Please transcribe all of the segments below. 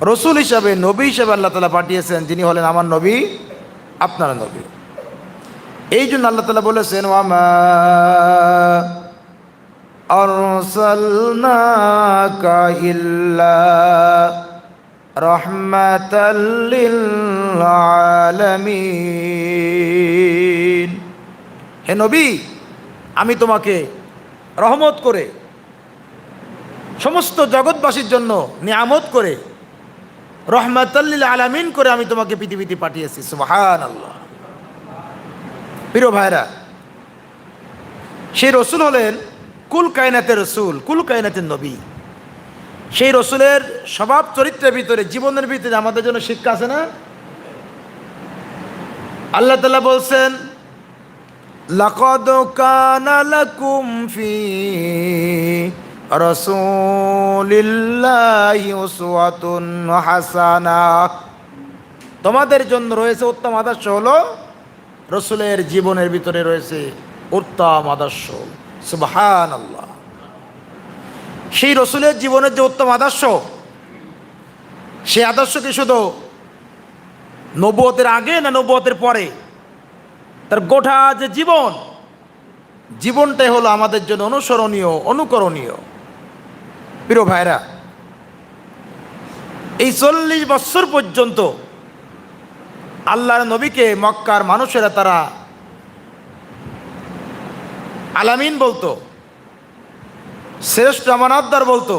রসুল হিসাবে, নবী হিসাবে আল্লাহ তালা পাঠিয়েছেন, যিনি হলেন আমার নবী, আপনারা নবী। এই জন্য আল্লাহ তালা বলেছেন হে নবী, আমি তোমাকে রহমত করে, সমস্ত জগৎবাসীর জন্য নিয়ামত করে রহমাতাল্লিল আলামিন করে আমি তোমাকে পৃথিবীতে পাঠিয়েছি সুবাহান আল্লাহ প্রিয় ভাইরা সেই রসুল হলেন কুল কায়নাতের রসুল কুল কায়নাতের নবী সেই রসুলের স্বভাব চরিত্রের ভিতরে জীবনের ভিতরে আমাদের জন্য শিক্ষা আছে না আল্লাহ তালা বলছেন لقد كان لكم في রসুলিল্লাহি উসওয়াতুন হাসানা। তোমাদের জন্য রয়েছে উত্তম আদর্শ হলো রসুলের জীবনের ভিতরে রয়েছে উত্তম আদর্শ। সুবহান আল্লাহ সেই রসুলের জীবনের যে উত্তম আদর্শ, সেই আদর্শ কি শুধু নব্বতের আগে না নব্বতের পরে? তার গোটা যে জীবন, জীবনটাই হলো আমাদের জন্য অনুসরণীয়, অনুকরণীয়। প্রিয় ভাইরা, এই চল্লিশ বছর পর্যন্ত আল্লাহর নবীকে মক্কার মানুষেরা তারা আলামিন বলতো, শ্রেষ্ঠ আমানতদার বলতো,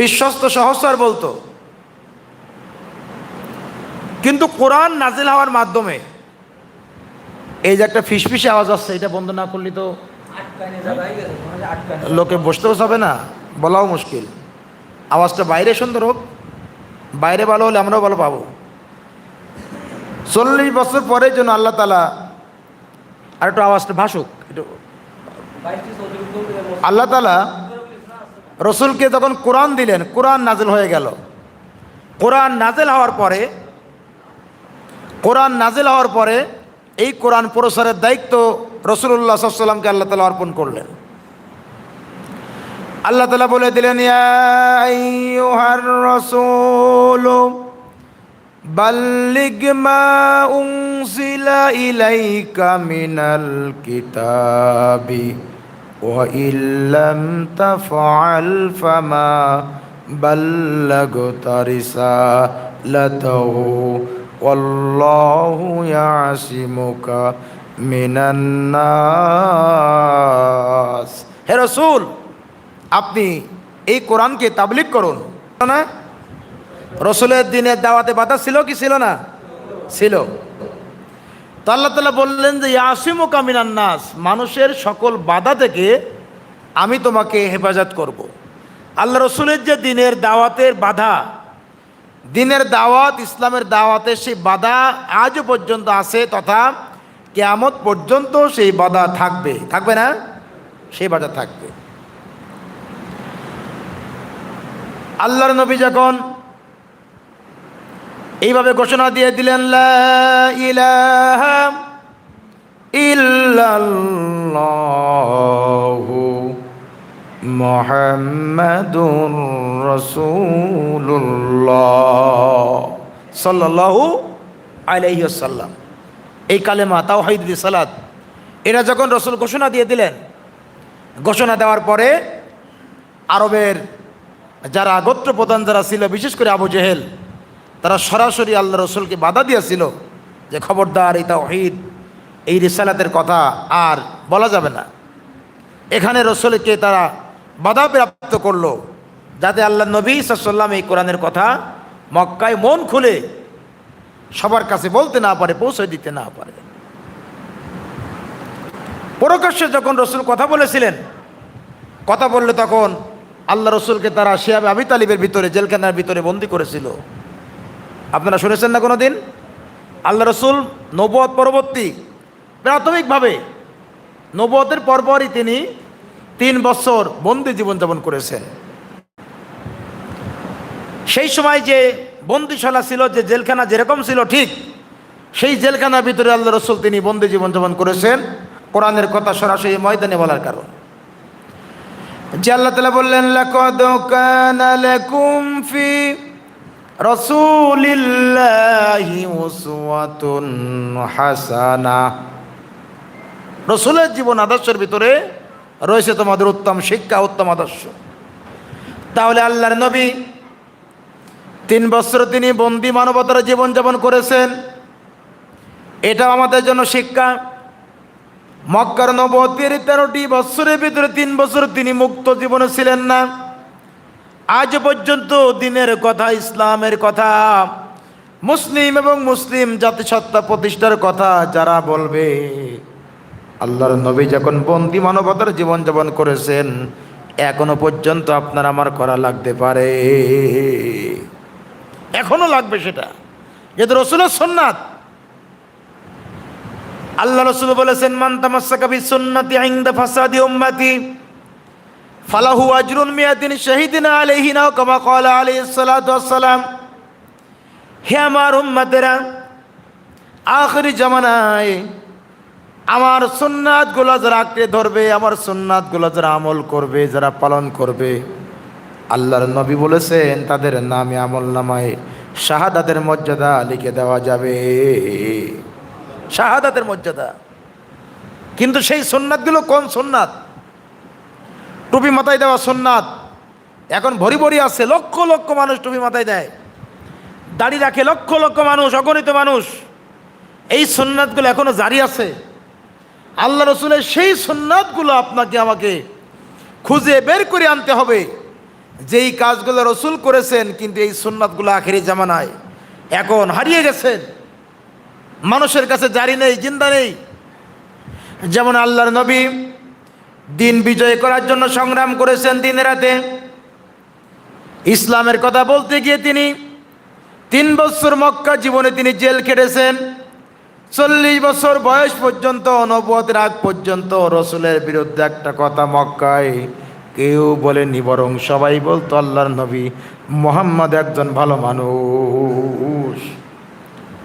বিশ্বস্ত সহস্র বলতো। কিন্তু কোরআন নাজিল হওয়ার মাধ্যমে এই যে একটা ফিসফিসে আওয়াজ আসছে, এটা বন্ধ না করলে তো লোকে বসতেও যাবে না বলাও মুশকিল। আওয়াজটা বাইরে সুন্দর হোক বাইরে ভালো হলে আমরাও ভালো পাবো। চল্লিশ বছর পরে জন্য আল্লাহ তালা আর একটু আওয়াজটা ভাসুক একটু আল্লাহ তালা রসুলকে যখন কোরআন দিলেন কোরআন নাজেল হয়ে গেল। কোরআন নাজেল হওয়ার পরে কোরআন নাজেল হওয়ার পরে এই কোরআন প্রসারের দায়িত্ব রসুল্লাহ সাল্লামকে আল্লাহ তালা অর্পণ করলেন আল্লাহ তালা বলে দিলেন ইয়ার রসুল বাল্লিগ মা উনসিলা ইলাইকা মিনাল কিতাবি وإن لم تفعل فما بلغت رسالته والله يعصمك من الناس হে রসুল আপনি এই কোরআনকে তাবলিক করুন না রসুলের দিনের দাওয়াতে বাধা ছিল কি ছিল না ছিল তো আল্লাহ তালা বললেন যে ইয়াসিমু কামিনান নাস মানুষের সকল বাধা থেকে আমি তোমাকে হেফাজত করব। আল্লাহ রসুলের যে দিনের দাওয়াতের বাধা দিনের দাওয়াত, ইসলামের দাওয়াতে সেই বাধা আজও পর্যন্ত আছে তথা কেয়ামত পর্যন্ত সেই বাধা থাকবে। থাকবে না? সেই বাধা থাকবে। আল্লাহর নবী যখন এইভাবে ঘোষণা দিয়ে দিলেন ইল্লাল্লাহু মুহাম্মাদুর রাসূলুল্লাহ সাল্লাল্লাহু আলাইহি ওয়াসাল্লাম। এই কালেমা তাওহীদ সালাত। এরা যখন রসুল ঘোষণা দিয়ে দিলেন, ঘোষণা দেওয়ার পরে আরবের যারা গোত্র প্রধান যারা ছিল, বিশেষ করে আবু জেহেল, তারা সরাসরি আল্লাহ রসুলকে বাধা দিয়েছিল যে, খবরদার, এই তাওহিদ, এই রিসালাতের কথা আর বলা যাবে না। এখানে রসুলকে তারা বাধা প্রাপ্ত করল। যাতে আল্লাহ নবী সাল্লাম এই কোরআনের কথা মক্কায় মন খুলে সবার কাছে বলতে না পারে, পৌঁছে দিতে না পারে। প্রকাশ্যে যখন রসুল কথা বলেছিলেন, কথা বললে তখন আল্লাহ রসুলকে তারা শিয়াবে আবি তালিবের ভিতরে, জেলখানার ভিতরে বন্দি করেছিল। আপনারা শুনেছেন না কোনো দিন আল্লাহ রসুল নবদ পরবর্তী প্রাথমিকভাবে নবতের পরপরই তিনি তিন বছর বন্দি জীবনযাপন করেছেন। সেই সময় যে বন্দিশালা ছিল, যে জেলখানা যেরকম ছিল ঠিক, সেই জেলখানার ভিতরে আল্লাহ রসুল তিনি বন্দি জীবনযাপন করেছেন। কোরআনের কথা সরাসরি ময়দানে বলার কারণ। যে আল্লাহ তালা বললেন হাসানা। রসুলের জীবন আদর্শের ভিতরে রয়েছে তোমাদের উত্তম শিক্ষা, উত্তম আদর্শ। তাহলে আল্লাহর নবী তিন বছর তিনি বন্দি মানবতার জীবনযাপন করেছেন। এটাও আমাদের জন্য শিক্ষা। মক্কার নবতির তেরোটি বছরের ভিতরে তিন বছর তিনি মুক্ত জীবনে ছিলেন না। আজ পর্যন্ত দিনের কথা, ইসলামের কথা, মুসলিম এবং মুসলিম জাতিসত্তা প্রতিষ্ঠার কথা যারা বলবে। আল্লাহর নবী যখন বন্দি মানবতার জীবনযাপন করেছেন, এখনও পর্যন্ত আপনার আমার করা লাগতে পারে। এখনও লাগবে সেটা। যেহেতু রসুলের সন্ন্যাত আল্লাহ রসুল বলেছেন, মান তামাসসাকা বিসুন্নতি ইনদা ফাসাদি উম্মতি, ফালাহু আজরুন মিয়াতিন শাহিদিন আলাইহি নাও কামা আলাইহিস সালাতু ওয়াসসালাম। হে আমার উম্মতেরা, আখরি জামানায় আমার সুন্নাতগুলো যারা আঁকড়ে ধরবে, আমার সুন্নাতগুলো যারা আমল করবে, যারা পালন করবে, আল্লাহর নবী বলেছেন, তাদের নামে আমল নামায় শাহাদাতের মর্যাদা লিখে দেওয়া যাবে। শাহাদাতের মর্যাদা। কিন্তু সেই সোননাথগুলো কোন সোননাথ টুপি মাথায় দেওয়া সোননাথ এখন ভরি ভরি আছে, লক্ষ লক্ষ মানুষ টুপি মাথায় দেয়। দাড়ি রাখে লক্ষ লক্ষ মানুষ, অগণিত মানুষ। এই সোননাথগুলো এখনও জারি আছে। আল্লাহ রসুলের সেই সোননাথগুলো আপনাকে আমাকে খুঁজে বের করে আনতে হবে। যেই কাজগুলো রসুল করেছেন, কিন্তু এই সোননাথগুলো আখেরি জামানায় এখন হারিয়ে গেছেন। মানুষের কাছে জারি নেই, জিন্দা নেই। যেমন আল্লাহর নবী দিন বিজয় করার জন্য সংগ্রাম করেছেন দিন রাতে। ইসলামের কথা বলতে গিয়ে তিনি তিন বছর মক্কা জীবনে তিনি জেল কেটেছেন চল্লিশ বছর বয়স পর্যন্ত নবতের আগ পর্যন্ত রসুলের বিরুদ্ধে একটা কথা মক্কায় কেউ বলেনি, বরং সবাই বলতো আল্লাহর নবী মোহাম্মদ একজন ভালো মানুষ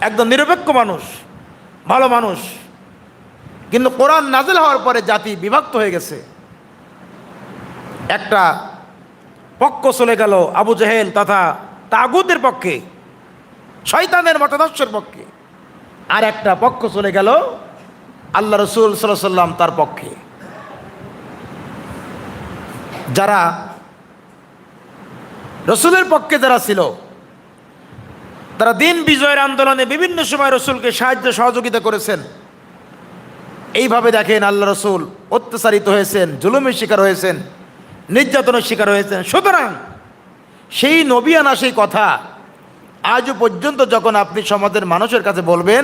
একদম নিরপেক্ষ মানুষ, ভালো মানুষ। কিন্তু কোরআন নাজেল হওয়ার পরে জাতি বিভক্ত হয়ে গেছে। একটা পক্ষ চলে গেল আবু জেহেল তথা তাগুদের পক্ষে, শয়তানের মতাদর্শের পক্ষে। আর একটা পক্ষ চলে গেল আল্লাহ রসুল সাল্লাহ সাল্লাম তার পক্ষে। যারা রসুলের পক্ষে যারা ছিল, তারা দিন বিজয়ের আন্দোলনে বিভিন্ন সময় রসুলকে সাহায্য সহযোগিতা করেছেন। এইভাবে দেখেন আল্লাহ রসুল অত্যাচারিত হয়েছেন, জুলুমের শিকার হয়েছেন, নির্যাতনের শিকার হয়েছেন। সুতরাং সেই নবী আনা সেই কথা আজও পর্যন্ত যখন আপনি সমাজের মানুষের কাছে বলবেন,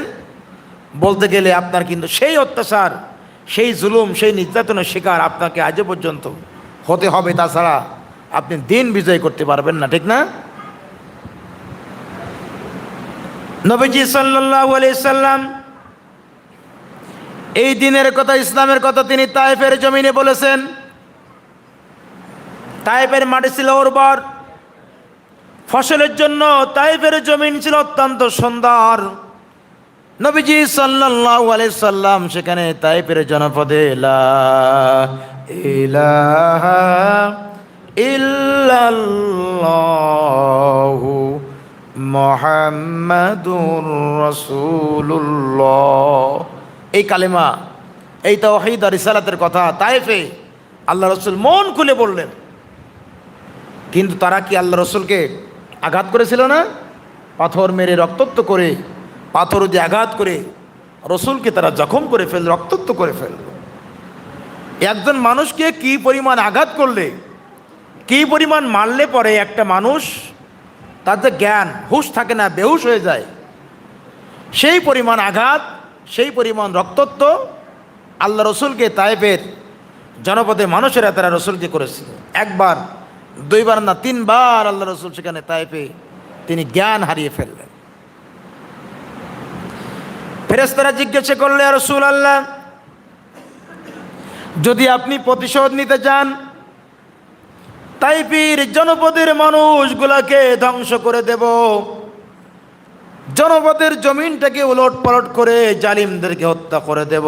বলতে গেলে আপনার কিন্তু সেই অত্যাচার, সেই জুলুম, সেই নির্যাতনের শিকার আপনাকে আজও পর্যন্ত হতে হবে। তাছাড়া আপনি দিন বিজয় করতে পারবেন না, ঠিক না? নবীজি সাল্লাহ সাল্লাম এই দিনের কথা, ইসলামের কথা তিনি তাইফের জমিনে বলেছেন। তাইফের মাটি ছিল উর্বর। ফসলের জন্য তাইফের জমিন ছিল অত্যন্ত সুন্দর। নবীজি সাল্লাল্লাহু আলাইহি সাল্লাম সেখানে তাইফের জনপদে, লা ইলাহা ইল্লাল্লাহু মোহাম্মদুর রসুল্লাহ এই কালেমা, এই তাওহীদ আর রিসালাতের কথা তাইফে আল্লাহ রসুল মন খুলে বললেন। কিন্তু তারা কি আল্লাহ রসুলকে আঘাত করেছিল না? পাথর মেরে রক্তত্ব করে, পাথর দিয়ে আঘাত করে রসুলকে তারা জখম করে ফেল রক্তত্ব করে ফেল। একজন মানুষকে কি পরিমাণ আঘাত করলে, কি পরিমাণ মারলে পরে একটা মানুষ তাতে জ্ঞান, হুশ থাকে না, বেহুশ হয়ে যায়, সেই পরিমাণ আঘাত, সেই পরিমাণ রক্তত্ব আল্লাহ রসুলকে তাইফের জনপদে মানুষেরা তারা রসুলকে করেছিল। একবার দুইবার না, তিনবার আল্লাহ রসুল সেখানে তাইফে তিনি জ্ঞান হারিয়ে ফেললেন। ফেরেস্তারা জিজ্ঞাসা করলে রসুল আল্লাহ যদি আপনি প্রতিশোধ নিতে চান তাইপির জনপদের মানুষগুলাকে ধ্বংস করে দেব। জনপদের জমিনটাকে উলট পালট করে জালিমদেরকে হত্যা করে দেব।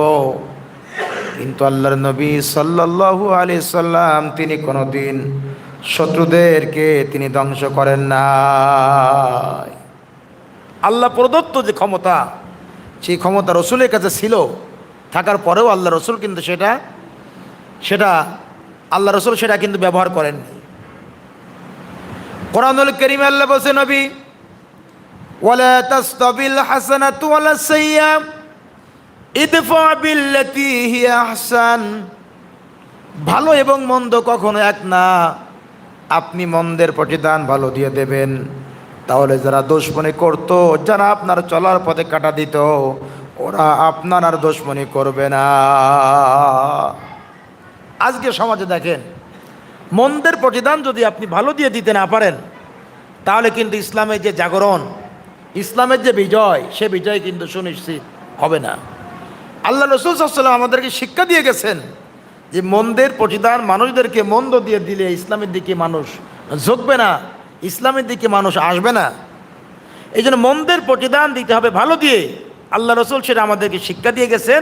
কিন্তু আল্লাহর নবী সাল্লাল্লাহু আলি সাল্লাম তিনি কোনোদিন শত্রুদেরকে তিনি ধ্বংস করেন না আল্লাহ প্রদত্ত যে ক্ষমতা, সেই ক্ষমতা রসুলের কাছে ছিল, থাকার পরেও আল্লাহ রসুল কিন্তু সেটা সেটা, আল্লাহ রসুল সেটা কিন্তু ব্যবহার করেননি। কোরআনুল করিম আল্লাহ বলছে, নবী ভালো এবং মন্দ কখনো এক না। আপনি মন্দের প্রতিদান ভালো দিয়ে দেবেন। তাহলে যারা দুশ্মনী করত, যারা আপনার চলার পথে কাটা দিত, ওরা আপনার আর দুশ্মনী করবে না। আজকে সমাজে দেখেন, মন্দের প্রতিদান যদি আপনি ভালো দিয়ে দিতে না পারেন, তাহলে কিন্তু ইসলামের যে জাগরণ, ইসলামের যে বিজয়, সে বিজয় কিন্তু সুনিশ্চিত হবে না। আল্লাহ রসুল আমাদেরকে শিক্ষা দিয়ে গেছেন যে মন্দের প্রতিদান মানুষদেরকে মন্দ দিয়ে দিলে ইসলামের দিকে মানুষ ঝুঁকবে না, ইসলামের দিকে মানুষ আসবে না। এই জন্য মন্দের প্রতিদান দিতে হবে ভালো দিয়ে। আল্লাহ রসুল সেটা আমাদেরকে শিক্ষা দিয়ে গেছেন।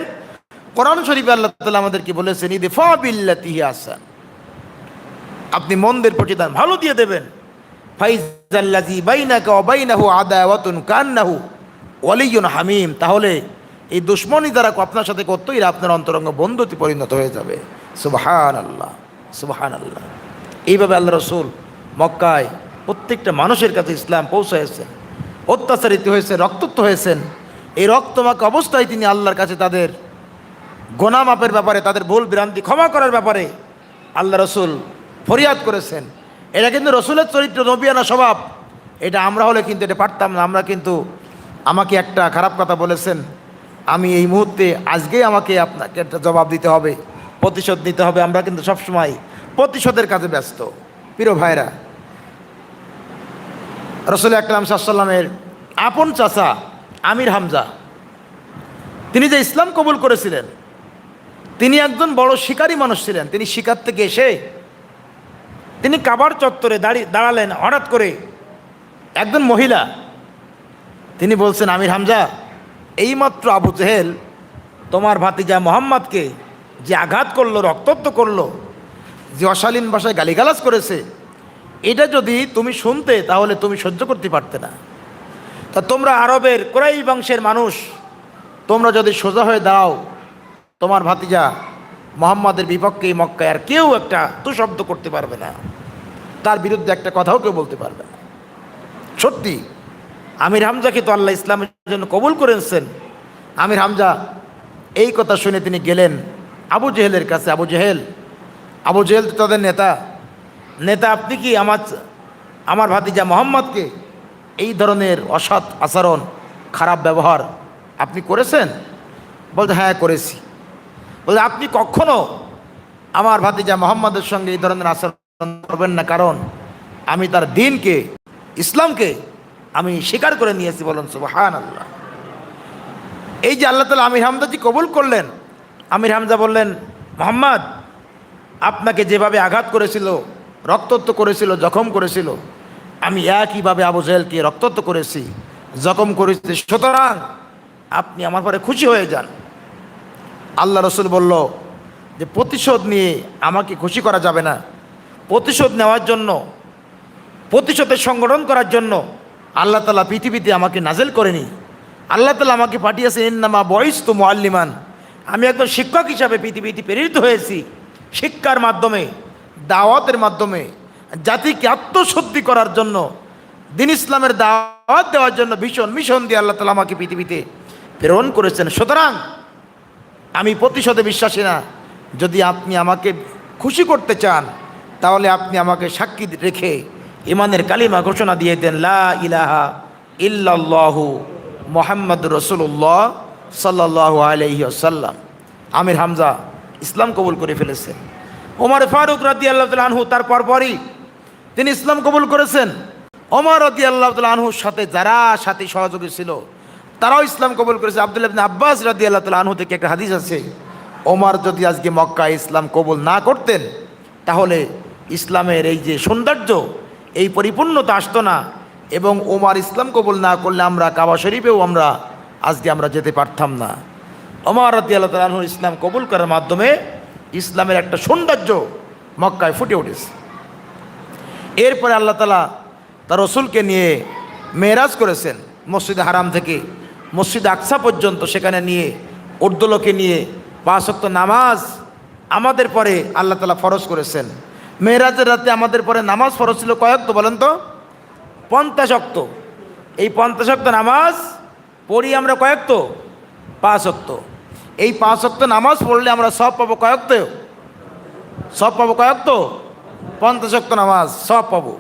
কোরআন শরীফ আল্লাহ তালা আমাদেরকে বলেছেন, ইদে ফাবিল্লাতিহি আসান আপনি মন্দের প্রতিদান ভালো দিয়ে দেবেন। ফাইজাল্লাজি বাইনাকা অবাইনাহু আদাওয়াতুন কান্নাহু ওয়ালিয়ুন হামিম। তাহলে এই দুশ্মনী দ্বারা আপনার সাথে করতো এরা আপনার অন্তরঙ্গ বন্ধুতে পরিণত হয়ে যাবে। সুবহান আল্লাহ সুবহান আল্লাহ এইভাবে আল্লাহ রসুল মক্কায় প্রত্যেকটা মানুষের কাছে ইসলাম পৌঁছাইছেন অত্যাচারিত হয়েছে রক্তত্ব হয়েছেন। এই রক্তমাক অবস্থায় তিনি আল্লাহর কাছে তাদের গোনা মাপের ব্যাপারে, তাদের ভুল বিরান্তি ক্ষমা করার ব্যাপারে আল্লাহ রসুল ফরিয়াদ করেছেন। এটা কিন্তু রসুলের চরিত্র নবিয়ানা স্বভাব। এটা আমরা হলে কিন্তু এটা পারতাম না, আমরা কিন্তু আমাকে একটা খারাপ কথা বলেছেন। আমি এই মুহূর্তে আজকেই আমাকে আপনাকে একটা জবাব দিতে হবে, প্রতিশোধ নিতে হবে। আমরা কিন্তু সবসময় প্রতিশোধের কাজে ব্যস্ত। প্রিয় ভাইরা রসুল আকলাম সাল্লামের আপন চাচা আমির হামজা, তিনি যে ইসলাম কবুল করেছিলেন, তিনি একজন বড় শিকারী মানুষ ছিলেন। তিনি শিকার থেকে এসে তিনি কাবার চত্বরে দাঁড়িয়ে দাঁড়ালেন। হঠাৎ করে একজন মহিলা, তিনি বলছেন, আমির হামজা এইমাত্র আবু জেহেল তোমার ভাতিজা মোহাম্মদকে যে আঘাত করল, রক্তাক্ত করল, যে অশালীন ভাষায় গালিগালাজ করেছে, এটা যদি তুমি শুনতে, তাহলে তুমি সহ্য করতে পারতে না। তা তোমরা আরবের কোরাই বংশের মানুষ, তোমরা যদি সোজা হয়ে দাও তোমার ভাতিজা মোহাম্মদের বিপক্ষে এই মক্কায় আর কেউ একটা তুশব্দ করতে পারবে না। তার বিরুদ্ধে একটা কথাও কেউ বলতে পারবে না। সত্যি আমির হামজাকে তো আল্লাহ ইসলামের জন্য কবুল করেছেন। আমির হামজা, এই কথা শুনে তিনি গেলেন আবু জেহেলের কাছে। আবু জেহেল আবু জেহেল তো তাদের নেতা। নেতা আপনি কি আমার আমার ভাতিজা মোহাম্মদকে এই ধরনের অসৎ আচরণ, খারাপ ব্যবহার আপনি করেছেন? বলতে হ্যাঁ করেছি। বলতে আপনি কখনো আমার ভাতিজা মোহাম্মদের সঙ্গে এই ধরনের আচরণ করবেন না, কারণ আমি তার দিনকে, ইসলামকে আমি স্বীকার করে নিয়েছি বলুন সুবাহান আল্লাহ এই যে আল্লাহ তালা আমির হামদাজি কবুল করলেন, আমির হামজা বললেন, মোহাম্মদ, আপনাকে যেভাবে আঘাত করেছিল, রক্তত্ব করেছিল, জখম করেছিল, আমি একইভাবে আবু জেহেলকে রক্তত্ব করেছি, জখম করেছি, সুতরাং আপনি আমার পরে খুশি হয়ে যান। আল্লাহ রসুল বলল, যে প্রতিশোধ নিয়ে আমাকে খুশি করা যাবে না। প্রতিশোধ নেওয়ার জন্য, প্রতিশোধের সংগঠন করার জন্য আল্লাহ তালা পৃথিবীতে আমাকে নাজেল করেনি। আল্লাহ তালা আমাকে পাঠিয়েছে নামা বয়স তো মোয়াল্লিমান আমি একজন শিক্ষক হিসাবে পৃথিবীতে প্রেরিত হয়েছি। শিক্ষার মাধ্যমে, দাওয়াতের মাধ্যমে, জাতিকে আত্মশুদ্ধি করার জন্য, দিন ইসলামের দাওয়াত দেওয়ার জন্য ভীষণ মিশন দিয়ে আল্লাহ তালা আমাকে পৃথিবীতে প্রেরণ করেছেন। সুতরাং, আমি প্রতিশোধে বিশ্বাসী না। যদি আপনি আমাকে খুশি করতে চান, তাহলে আপনি আমাকে সাক্ষী রেখে ইমানের কালিমা ঘোষণা দিয়ে দেন, লা ইলাহা ইল্লাল্লাহু মোহাম্মদ রসুল্লাহ সাল্লাহ আলহি আসাল্লাম আমির হামজা ইসলাম কবুল করে ফেলেছেন। ওমর ফারুক রাদি আল্লাহ আনহু তার পরপরই তিনি ইসলাম কবুল করেছেন। ওমর রদি আল্লাহ আনহুর সাথে যারা সাথী সহযোগী ছিল, তারাও ইসলাম কবুল করেছে। আবদুল্লাহ আব্বাস রাদি আল্লাহ আনহু থেকে একটা হাদিস আছে, ওমর যদি আজকে মক্কা ইসলাম কবুল না করতেন, তাহলে ইসলামের এই যে সৌন্দর্য এই পরিপূর্ণতা আসতো না এবং ওমার ইসলাম কবুল না করলে আমরা কাবা শরীফেও আমরা আজকে আমরা যেতে পারতাম না। অমর রাতি আল্লাহ ইসলাম কবুল করার মাধ্যমে ইসলামের একটা সৌন্দর্য মক্কায় ফুটে উঠেছে। এরপরে আল্লাহ তালা তার রসুলকে নিয়ে মেয়েরাজ করেছেন মসজিদ হারাম থেকে। মসজিদ আকসা পর্যন্ত সেখানে নিয়ে উর্দুলোকে নিয়ে পাঁচক্ত নামাজ আমাদের পরে আল্লাহ তালা ফরজ করেছেন। মেয়েরাজের রাতে আমাদের পরে নামাজ ফরজ ছিল কয়েক তো বলেন তো? পঞ্চাশ অক্ত। এই পঞ্চাশ অক্ত নামাজ পড়ি আমরা কয়েক তো পাঁচ অক্ত। এই পাঁচ অক্ত নামাজ পড়লে আমরা সব পাবো কয়েক তো সব পাবো কয়েক তো পঞ্চাশ অক্ত নামাজ, সব পাবো।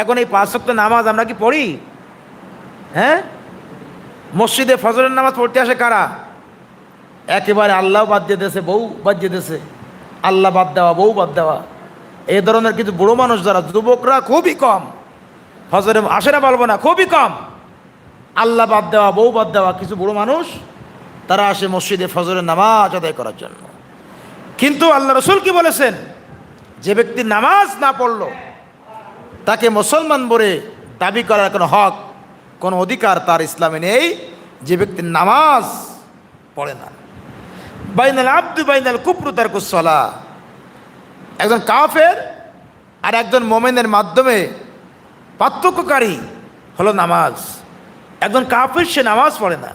এখন এই পাঁচ অক্ত নামাজ আমরা কি পড়ি? হ্যাঁ? মসজিদে ফজরের নামাজ পড়তে আসে কারা? একেবারে আল্লাহ বাদ দিয়ে দিয়েছে, বউ বাদ দিয়ে দিয়েছে। আল্লাহ বাদ দেওয়া, বউ বাদ দেওয়া। এই ধরনের কিছু বুড়ো মানুষ যারা, যুবকরা খুবই কম। ফজরে আসে না বলব না, খুবই কম। আল্লাহ বাদ দেওয়া, বউ বাদ দেওয়া কিছু বুড়ো মানুষ, তারা আসে মসজিদে ফজরের নামাজ আদায় করার জন্য। কিন্তু আল্লাহ রসুল কি বলেছেন? যে ব্যক্তি নামাজ না পড়ল, তাকে মুসলমান বলে দাবি করার কোনো হক, কোনো অধিকার তার ইসলামে নেই, যে ব্যক্তি নামাজ পড়ে না। বাইনাল আব্দু বাইনাল কুপ্রু তার কুসলা একজন কাফের আর একজন মোমেনের মাধ্যমে পার্থক্যকারী হলো নামাজ। একজন কাফের সে নামাজ পড়ে না,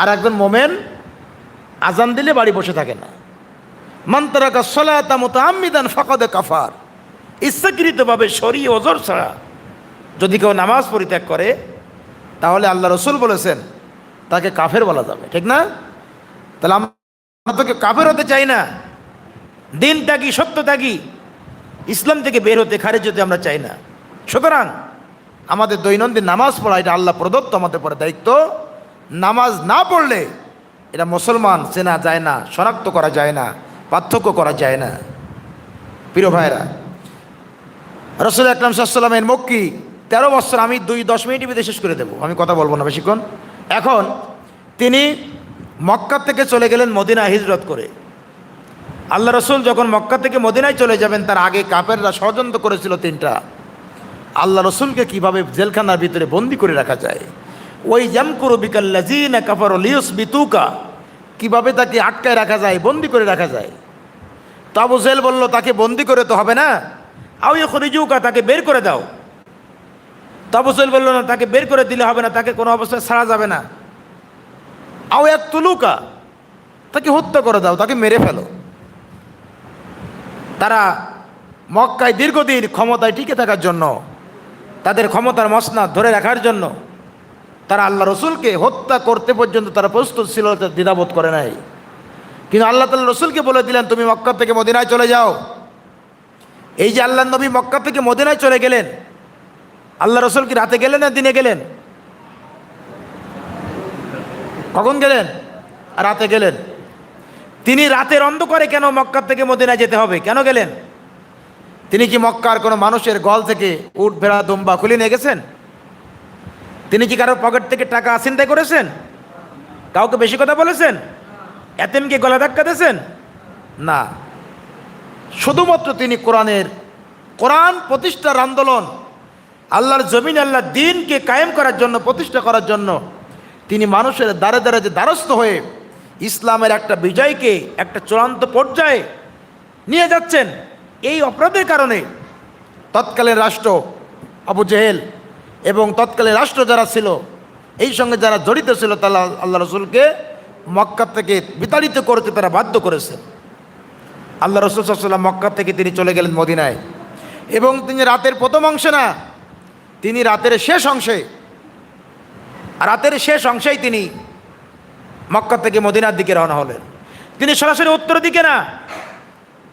আর একজন মোমেন আজান দিলে বাড়ি বসে থাকে না। মন্তরাকা সলাতা মতো আমিদান ফকদে কাফার। ইচ্ছাকৃতভাবে সরি ওজোর ছাড়া যদি কেউ নামাজ পরিত্যাগ করে, তাহলে আল্লাহ রসুল বলেছেন, তাকে কাফের বলা যাবে, ঠিক না? তাহলে আমরা তোকে কাফের হতে চাই না। দিন ত্যাগী, সত্য ত্যাগী, ইসলাম থেকে বের হতে খারিজ হতে আমরা চাই না। সুতরাং আমাদের দৈনন্দিন নামাজ পড়া, এটা আল্লাহ প্রদত্ত, আমাদের পরে দায়িত্ব। নামাজ না পড়লে এটা মুসলমান চেনা যায় না, শনাক্ত করা যায় না, পার্থক্য করা যায় না। প্রিয় ভাইরা রসুল আকরাম সাল্লামের মক্কি, তেরো বছর আমি দুই, দশ মিনিট বিদে শেষ করে দেবো। আমি কথা বলব না বেশিক্ষণ। এখন তিনি মক্কা থেকে চলে গেলেন মদিনা হিজরত করে। আল্লাহ রসুল যখন মক্কা থেকে মদিনায় চলে যাবেন, তার আগে কাপেররা ষড়যন্ত্র করেছিল তিনটা। আল্লাহ রসুলকে কীভাবে জেলখানার ভিতরে বন্দি করে রাখা যায়? ওই জামকুরু বিকাল্লাজিনা কাফার লিউস বিতুকা কীভাবে তাকে আটকায় রাখা যায়, বন্দি করে রাখা যায়? তাবু জেল বলল, তাকে বন্দি করে তো হবে না। আউ এখন খরিজুকা তাকে বের করে দাও। তাবু জেল বলল, না, তাকে বের করে দিলে হবে না, তাকে কোনো অবস্থায় ছাড়া যাবে না। আও এক তুলুকা তাকে হত্যা করে দাও, তাকে মেরে ফেলো। তারা মক্কায় দীর্ঘদিন ক্ষমতায় টিকে থাকার জন্য, তাদের ক্ষমতার মসনাদ ধরে রাখার জন্য, তারা আল্লাহ রসুলকে হত্যা করতে পর্যন্ত তারা প্রস্তুত ছিল দ্বিধাবোধ করে নাই। কিন্তু আল্লাহ তাল্লাহ রসুলকে বলে দিলেন, তুমি মক্কা থেকে মদিনায় চলে যাও। এই যে আল্লাহ নবী মক্কা থেকে মদিনায় চলে গেলেন, আল্লাহ রসুল কি রাতে গেলেন না দিনে গেলেন? কখন গেলেন? রাতে গেলেন। তিনি রাতের অন্ধকারে কেন মক্কা থেকে মদিনায় যেতে হবে? কেন গেলেন? তিনি কি মক্কার কোনো মানুষের গল থেকে উট, ভেড়া, দুম্বা খুলে নিয়ে গেছেন? তিনি কি কারোর পকেট থেকে টাকা চিন্তাই করেছেন? কাউকে বেশি কথা বলেছেন? এতেমকে গলা ধাক্কা দিয়েছেন? না। শুধুমাত্র তিনি কোরআনের, কোরআন প্রতিষ্ঠার আন্দোলন, আল্লাহর জমিন আল্লাহ দিনকে কায়েম করার জন্য, প্রতিষ্ঠা করার জন্য তিনি মানুষের দ্বারে দ্বারে যে দ্বারস্থ হয়ে ইসলামের একটা বিজয়কে, একটা চূড়ান্ত পর্যায়ে নিয়ে যাচ্ছেন। এই অপরাধের কারণে তৎকালীন রাষ্ট্র আবু জেহেল এবং তৎকালীন রাষ্ট্র যারা ছিল, এই সঙ্গে যারা জড়িত ছিল, তারা আল্লাহ রসুলকে মক্কা থেকে বিতাড়িত করতে তারা বাধ্য করেছে। আল্লাহ রসুল সাল্লাম মক্কা থেকে তিনি চলে গেলেন মদিনায়। এবং তিনি রাতের প্রথম অংশে না, তিনি রাতের শেষ অংশে, রাতের শেষ অংশেই তিনি মক্কা থেকে মদিনার দিকে রওনা হলেন। তিনি সরাসরি উত্তর দিকে না,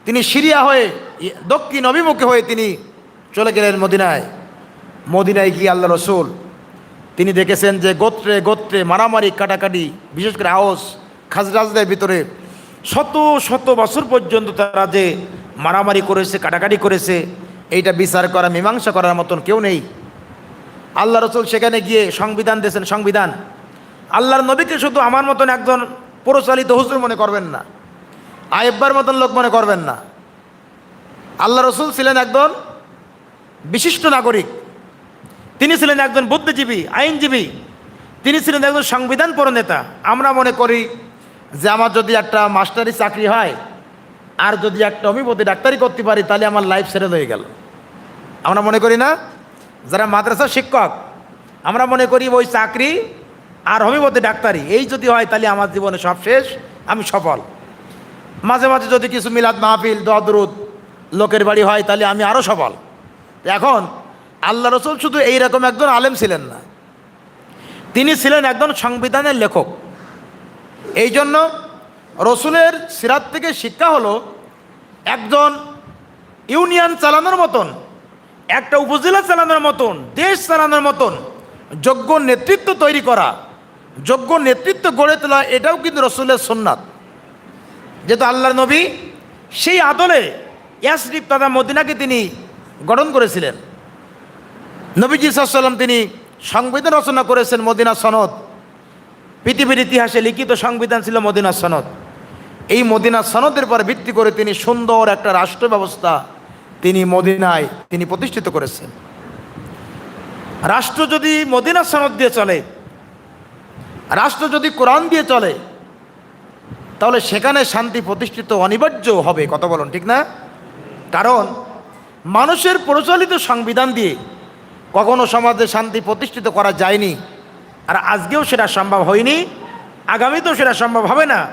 তিনি সিরিয়া হয়ে, দক্ষিণ অভিমুখে হয়ে তিনি চলে গেলেন মদিনায়। মদিনায় গিয়ে আল্লাহ রসুল, তিনি দেখেছেন যে গোত্রে গোত্রে মারামারি, কাটাকাটি, বিশেষ করে আওস খাজরাজদের ভিতরে শত শত বছর পর্যন্ত তারা যে মারামারি করেছে, কাটাকাটি করেছে, এইটা বিচার করা, মীমাংসা করার মতন কেউ নেই। আল্লাহ রসুল সেখানে গিয়ে সংবিধান দিয়েছেন, সংবিধান। আল্লাহর নবীকে শুধু আমার মতন একজন পরিচালিত হুজুর মনে করবেন না আয়েব্বার মতন লোক মনে করবেন না। আল্লাহ রসুল ছিলেন একজন বিশিষ্ট নাগরিক। তিনি ছিলেন একজন বুদ্ধিজীবী, আইনজীবী। তিনি ছিলেন একজন সংবিধান নেতা। আমরা মনে করি যে আমার যদি একটা মাস্টারি চাকরি হয়, আর যদি একটা হোমিওপ্যাথি ডাক্তারি করতে পারি, তাহলে আমার লাইফ সেটেল হয়ে গেল। আমরা মনে করি না? যারা মাদ্রাসা শিক্ষক, আমরা মনে করি ওই চাকরি আর হোমিওপ্যাথি ডাক্তারি। এই যদি হয়, তাহলে আমার জীবনে সব শেষ, আমি সফল। মাঝে মাঝে যদি কিছু মিলাদ মাহফিল দদরুদ লোকের বাড়ি হয়, তাহলে আমি আরও সফল। এখন আল্লাহ রসুল শুধু এইরকম একজন আলেম ছিলেন না। তিনি ছিলেন একজন সংবিধানের লেখক। এই জন্য রসুলের সিরাত থেকে শিক্ষা হলো, একজন ইউনিয়ন চালানোর মতন, একটা উপজেলা চালানোর মতন, দেশ চালানোর মতন, যোগ্য নেতৃত্ব তৈরি করা। যোগ্য নেতৃত্ব গড়ে তোলা, এটাও কিন্তু রসুলের সোননাথ যেহেতু আল্লাহর নবী, সেই আদলে ইয়াসরিফ তথা মদিনাকে তিনি গঠন করেছিলেন। নবীজি সাল্লাম তিনি সংবিধান রচনা করেছেন মদিনা সনদ। পৃথিবীর ইতিহাসে লিখিত সংবিধান ছিল মদিনা সনদ। এই মদিনা সনদের পর ভিত্তি করে তিনি সুন্দর একটা রাষ্ট্র ব্যবস্থা তিনি মদিনায় তিনি প্রতিষ্ঠিত করেছেন। রাষ্ট্র যদি মদিনা সনদ দিয়ে চলে রাষ্ট্র যদি কোরআন দিয়ে চলে, তাহলে সেখানে শান্তি প্রতিষ্ঠিত অনিবার্য হবে, কথা বলুন, ঠিক না? কারণ মানুষের প্রচলিত সংবিধান দিয়ে কখনো সমাজে শান্তি প্রতিষ্ঠিত করা যায়নি, আর আজকেও সেটা সম্ভব হয়নি, আগামীতেও সেটা সম্ভব হবে না।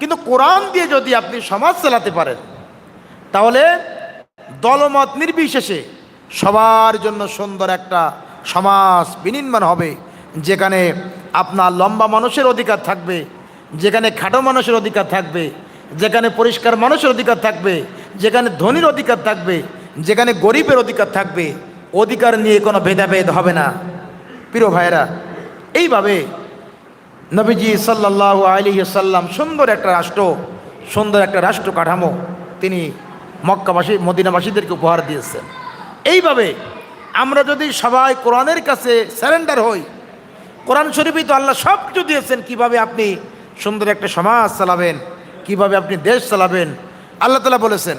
কিন্তু কোরআন দিয়ে যদি আপনি সমাজ চালাতে পারেন, তাহলে দলমত নির্বিশেষে সবার জন্য সুন্দর একটা সমাজ বিনির্মাণ হবে। যেখানে আপনার লম্বা মানুষের অধিকার থাকবে, যেখানে খাটো মানুষের অধিকার থাকবে, যেখানে পরিষ্কার মানুষের অধিকার থাকবে, যেখানে ধনীর অধিকার থাকবে, যেখানে গরিবের অধিকার থাকবে, অধিকার নিয়ে কোনো ভেদাভেদ হবে না। প্রিয় ভাইরা এইভাবে নবীজি সাল্লাহ আলী সাল্লাম সুন্দর একটা রাষ্ট্র, সুন্দর একটা রাষ্ট্র কাঠামো তিনি মক্কাবাসী, মদিনাবাসীদেরকে উপহার দিয়েছেন। এইভাবে আমরা যদি সবাই কোরআনের কাছে স্যারেন্ডার হই কোরআন শরীফই তো আল্লাহ সব কিছু দিয়েছেন। কীভাবে আপনি সুন্দর একটা সমাজ চালাবেন, কীভাবে আপনি দেশ চালাবেন, আল্লাহ তালা বলেছেন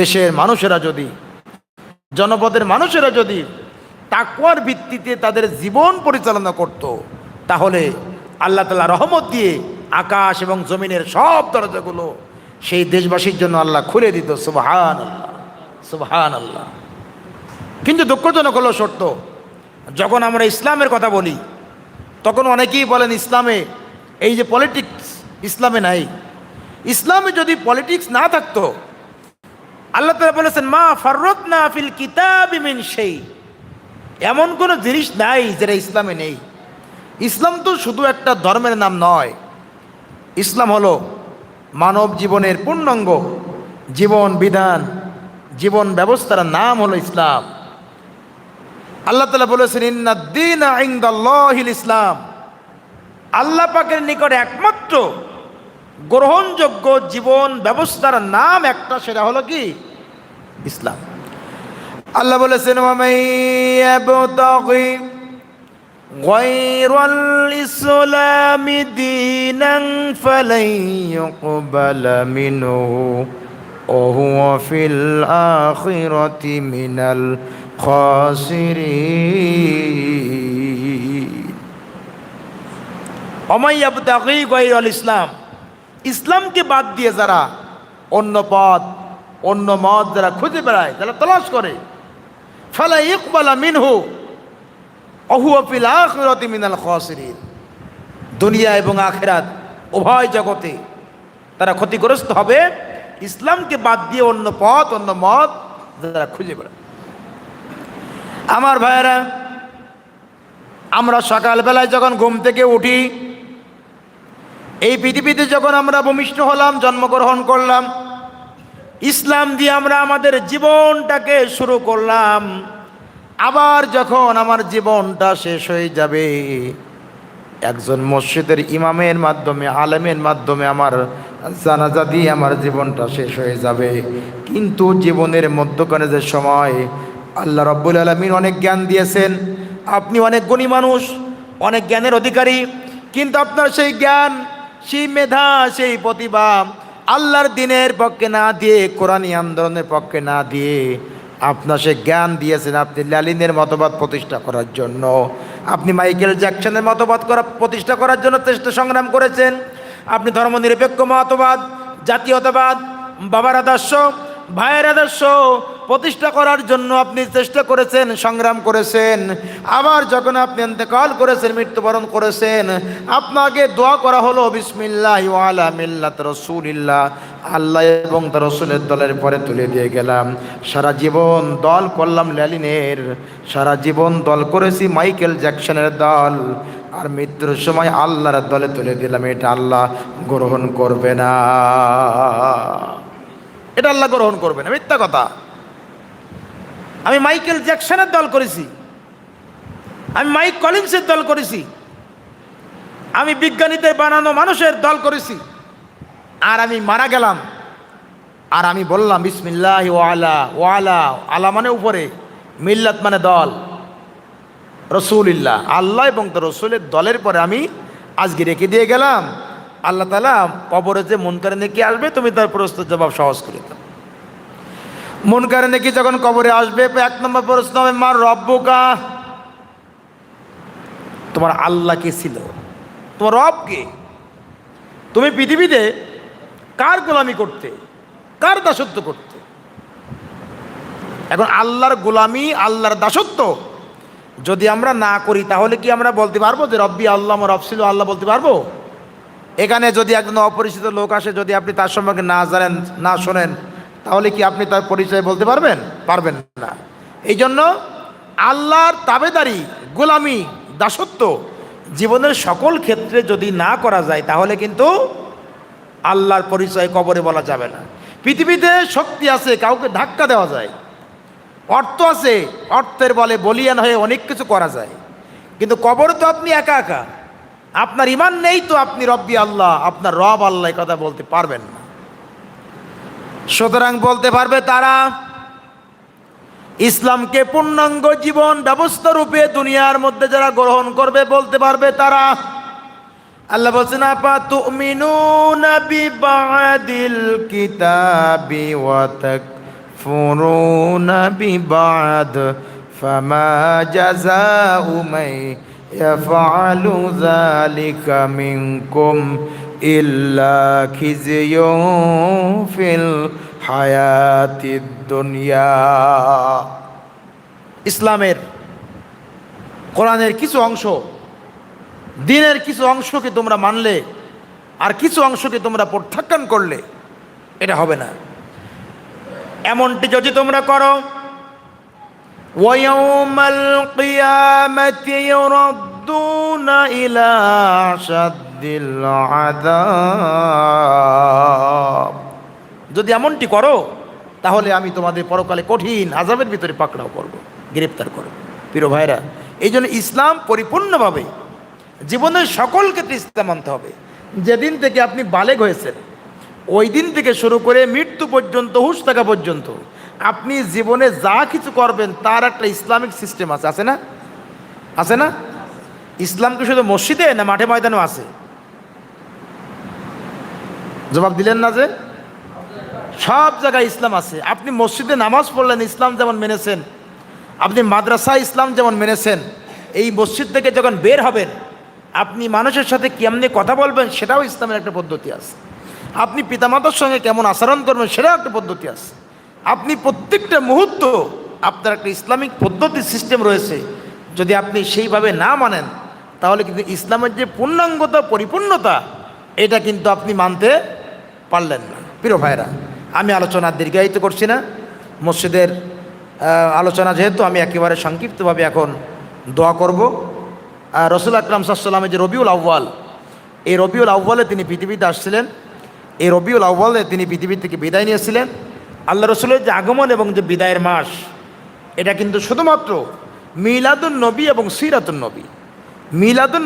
দেশের মানুষেরা যদি জনপদের মানুষেরা যদি তাকুয়ার ভিত্তিতে তাদের জীবন পরিচালনা করত, তাহলে আল্লাহ তালা রহমত দিয়ে আকাশ এবং জমিনের সব দরজাগুলো সেই দেশবাসীর জন্য আল্লাহ খুলে দিত সুবহান আল্লাহ সুবহান আল্লাহ কিন্তু দুঃখজনক হলো সত্য, যখন আমরা ইসলামের কথা বলি, তখন অনেকেই বলেন ইসলামে এই যে পলিটিক্স, ইসলামে নাই। ইসলামে যদি পলিটিক্স না থাকতো আল্লাহ তালা বলেছেন, মা ফররত না ফিল কিতাব মিন সেই এমন কোনো জিনিস নাই যেটা ইসলামে নেই। ইসলাম তো শুধু একটা ধর্মের নাম নয়। ইসলাম হলো মানব জীবনের পূর্ণাঙ্গ জীবন বিধান, জীবন ব্যবস্থার নাম হলো ইসলাম। আল্লাহ তালা বলেছেন ইন্নাদ্দিন আইন্দাল্লাহিল ইসলাম। আল্লাহ পাকের নিকট একমাত্র গ্রহণযোগ্য জীবন ব্যবস্থার নাম একটা, সেটা হলো কি? ইসলাম আল্লাহ বলেছেন ওয়ামাইয়াবতাগি غير الإسلام دينا فلن يقبل منه وهو في الآخرة من الخاسرين অমাইয়াবতাগি গৈরল ইসলাম ইসলামকে বাদ দিয়ে যারা অন্য পথ অন্য মত যারা খুঁজে বেড়ায়, যারা তলাশ করে। ফালা ইকবালা মিনহু অহুয়াফিল আখিরাতি মিনাল খাসিরিন। দুনিয়া এবং আখেরাত উভয় জগতে তারা ক্ষতিগ্রস্ত হবে। ইসলামকে বাদ দিয়ে অন্য পথ, অন্য মত যারা খুঁজে বেড়ায়। আমার ভাইয়েরা, আমরা সকালবেলায় যখন ঘুম থেকে উঠি, এই পৃথিবীতে যখন আমরা ভূমিষ্ঠ হলাম, জন্মগ্রহণ করলাম ইসলাম দিয়ে আমরা আমাদের জীবনটাকে শুরু করলাম। আবার যখন আমার জীবনটা শেষ হয়ে যাবে, একজন মসজিদের ইমামের মাধ্যমে, আলেমের মাধ্যমে আমার জানাজা দিয়ে আমার জীবনটা শেষ হয়ে যাবে। কিন্তু জীবনের মধ্যখানে যে সময়, আল্লাহ রব্বুল আলমিন অনেক জ্ঞান দিয়েছেন। আপনি অনেক গুণী মানুষ, অনেক জ্ঞানের অধিকারী, কিন্তু আপনার সেই জ্ঞান, সেই মেধা, সেই প্রতিভা আল্লাহর দিনের পক্ষে না দিয়ে কোরআনী আন্দোলনের পক্ষে না দিয়ে আপনার সে জ্ঞান দিয়েছেন আপনি লালিনের মতবাদ প্রতিষ্ঠা করার জন্য। আপনি মাইকেল জ্যাকসনের মতবাদ করা, প্রতিষ্ঠা করার জন্য চেষ্টা সংগ্রাম করেছেন। আপনি ধর্মনিরপেক্ষ মতবাদ, জাতীয়তাবাদ, বাবার আদর্শ, ভাইয়ের আদর্শ প্রতিষ্ঠা করার জন্য আপনি চেষ্টা করেছেন, সংগ্রাম করেছেন, আবার যখন আপনি এতেকাল করেছেন, মৃত্যুবরণ করেছেন, আপনাকে দোয়া করা হলো, বিসমিল্লাহ ওয়ালা মিল্লাত রসুলিল্লাহ। আল্লাহ এবং তার রসুলের দলের পরে তুলে দিয়ে গেলাম। সারা জীবন দল করলাম ল্যালিনের সারা জীবন দল করেছি মাইকেল জ্যাকসনের দল। আর মৃত্যুর সময় আল্লাহর দলে তুলে দিলাম, এটা আল্লাহ গ্রহণ করবে না। এটা আল্লাহ গ্রহণ করবে না, মিথ্যা কথা। আমি মাইকেল জ্যাকসনের দল করেছি। আমি মাইক কলিন্সের দল করেছি। আমি বিজ্ঞানীদের বানানো মানুষের দল করেছি। আর আমি মারা গেলাম। আর আমি বললাম, বিসমিল্লাহ ওয়ালা ওয়ালা আলা মানে উপরে, মিল্লাত মানে দল। রসুলিল্লাহ, আল্লাহ এবং তো রসুলের দলের পরে আমি আজকে রেখে দিয়ে গেলাম। আল্লাহ তালা কবরে যে মন করে নাকি আসবে, তুমি তার প্রশ্নের জবাব সহজ করে দাও। মন করে নাকি যখন কবরে আসবে? এক নম্বর প্রশ্ন হবে মার রব্বকা? তোমার আল্লাহ কে ছিল? তোমার রব কে? তুমি পৃথিবীতে কার গোলামি করতে? কার দাসত্ব করতে? এখন আল্লাহর গোলামি, আল্লাহর দাসত্ব যদি আমরা না করি, তাহলে কি আমরা বলতে পারব যে, রব্বি, আল্লাহ রব ছিল, আল্লাহ বলতে পারব? এখানে যদি একজন অপরিচিত লোক আসে, যদি আপনি তার সম্পর্কে না জানেন, না শোনেন তাহলে কি আপনি তার পরিচয় বলতে পারবেন? পারবেন না। এই জন্য আল্লাহর তাবেদারি, গোলামি, দাসত্ব জীবনের সকল ক্ষেত্রে যদি না করা যায়, তাহলে কিন্তু আল্লাহর পরিচয় কবরে বলা যাবে না। পৃথিবীতে শক্তি আছে, কাউকে ধাক্কা দেওয়া যায়। অর্থ আছে, অর্থের বলে বলিয়ান হয়ে অনেক কিছু করা যায়। কিন্তু কবর তো আপনি একা একা। আপনার ইমান নেই তো আপনি রব্বি আল্লাহ, আপনার রব আল্লাহ কথা বলতে পারবেন না। সুতরাং বলতে পারবে তারা, ইসলামকে পূর্ণাঙ্গ জীবন ব্যবস্থা রূপে দুনিয়ার মধ্যে যারা গ্রহণ করবে, বলতে পারবে তারা, আল্লাহ বলছেন আপা তুমিনুনা বিবাদিল কিতাবি ওয়া তাকফুরুনা বিবাদ, ফামা জাযাউ মান ইয়াফআলু যালিকা মিনকুম ইল্লা খিজিয়ুন ফিল হায়াতিদ দুনিয়া ইসলামের কোরআনের কিছু অংশ দিনের কিছু অংশকে তোমরা মানলে আর কিছু অংশকে তোমরা প্রত্যাখ্যান করলে এটা হবে না এমনটি যদি তোমরা করো ويوم القيامة يردون إلى أشد العذاب যদি এমনটি করো তাহলে আমি তোমাদের পরকালে কঠিন আজাবের ভিতরে পাকড়াও করব গ্রেপ্তার করব প্রিয় ভাইরা এই জন্য ইসলাম পরিপূর্ণভাবে জীবনের সকল ক্ষেত্রে ইসলাম আনতে হবে যেদিন থেকে আপনি বালেগ হয়েছেন ওই দিন থেকে শুরু করে মৃত্যু পর্যন্ত হুশ থাকা পর্যন্ত আপনি জীবনে যা কিছু করবেন তার একটা ইসলামিক সিস্টেম আছে আছে না আছে না ইসলাম কি শুধু মসজিদে না মাঠে ময়দানেও আছে? জবাব দিলেন না যে? সব জায়গায় ইসলাম আছে। আপনি মসজিদে নামাজ পড়লেন, ইসলাম যেমন মেনেছেন। আপনি মাদ্রাসা ইসলাম যেমন মেনেছেন। এই মসজিদ থেকে যখন বের হবেন, আপনি মানুষের সাথে কেমনি কথা বলবেন, সেটাও ইসলামের একটা পদ্ধতি আছে। আপনি পিতামাতার সঙ্গে কেমন আচরণ করবেন, সেটাও একটা পদ্ধতি আছে। আপনি প্রত্যেকটা মুহূর্ত আপনার একটা ইসলামিক পদ্ধতি সিস্টেম রয়েছে। যদি আপনি সেইভাবে না মানেন তাহলে কিন্তু ইসলামের যে পূর্ণাঙ্গতা পরিপূর্ণতা, এটা কিন্তু আপনি মানতে পারলেন না। প্রিয় ভাইরা আমি আলোচনা দীর্ঘায়িত করছি না। মসজিদের আলোচনা যেহেতু আমি একেবারে সংক্ষিপ্তভাবে এখন দোয়া করব। আর রসুল আকরাম সাল্লামের যে রবিউল আউ্বাল এই রবিউল আউ্বালে তিনি পৃথিবীতে আসছিলেন। এই রবিউল আউ্বালে তিনি পৃথিবী থেকে বিদায় নিয়েছিলেন। আল্লাহ রসুলের যে আগমন এবং যে বিদায়ের মাস, এটা কিন্তু শুধুমাত্র মিলাদুন নবী এবং সিরাতুন নবী। মিলাদুন